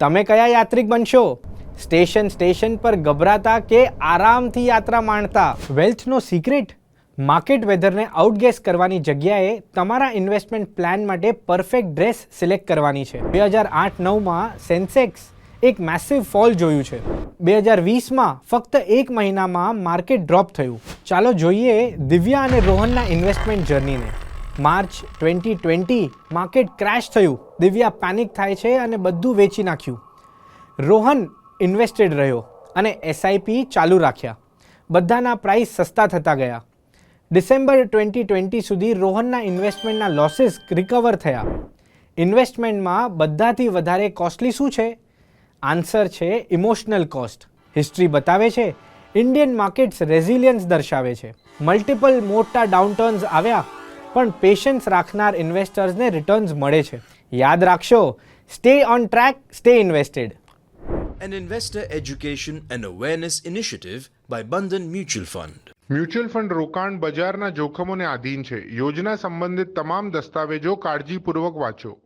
તમે કયા યાત્રિક બનશો? સ્ટેશન સ્ટેશન પર ગભરાતા કે આરામથી યાત્રા માણતા? વેલ્થનો સિક્રેટ માર્કેટ વેધરને આઉટગેસ કરવાની જગ્યાએ તમારા ઇન્વેસ્ટમેન્ટ પ્લાન માટે પરફેક્ટ ડ્રેસ સિલેક્ટ કરવાની છે. બે હજાર આઠ નવમાં સેન્સેક્સ એક મેસિવ ફોલ જોયું છે. બે હજાર વીસમાં ફક્ત એક મહિનામાં માર્કેટ ડ્રોપ થયું. ચાલો જોઈએ દિવ્યા અને રોહનના investment જર્નીને March twenty twenty market crash થયું. દિવ્યા પેનિક થાય છે અને બધું વેચી નાખ્યું. રોહન ઇન્વેસ્ટેડ રહ્યો અને એસઆઈપી ચાલુ રાખ્યા. બધાના પ્રાઇસ સસ્તા થતા ગયા. ડિસેમ્બર ટ્વેન્ટી ટ્વેન્ટી સુધી રોહનના ઇન્વેસ્ટમેન્ટના લોસીસ રિકવર થયા. ઇન્વેસ્ટમેન્ટમાં બધાથી વધારે કોસ્ટલી શું છે? આન્સર છે ઇમોશનલ કોસ્ટ હિસ્ટ્રી બતાવે છે ઇન્ડિયન માર્કેટ્સ રેઝિલિયન્સ દર્શાવે છે. મલ્ટિપલ મોટા ડાઉનટર્ન્સ આવ્યા. પણ પેશન્સ રાખનાર ઇન્વેસ્ટર્સને રિટર્ન્સ મળે છે. યાદ રાખશો stay on track stay invested An investor education and awareness initiative by Bandhan Mutual Fund. Mutual fund રોકાણ બજારના જોખમોને આધીન છે. યોજના સંબંધિત તમામ દસ્તાવેજો કાળજીપૂર્વક વાંચો.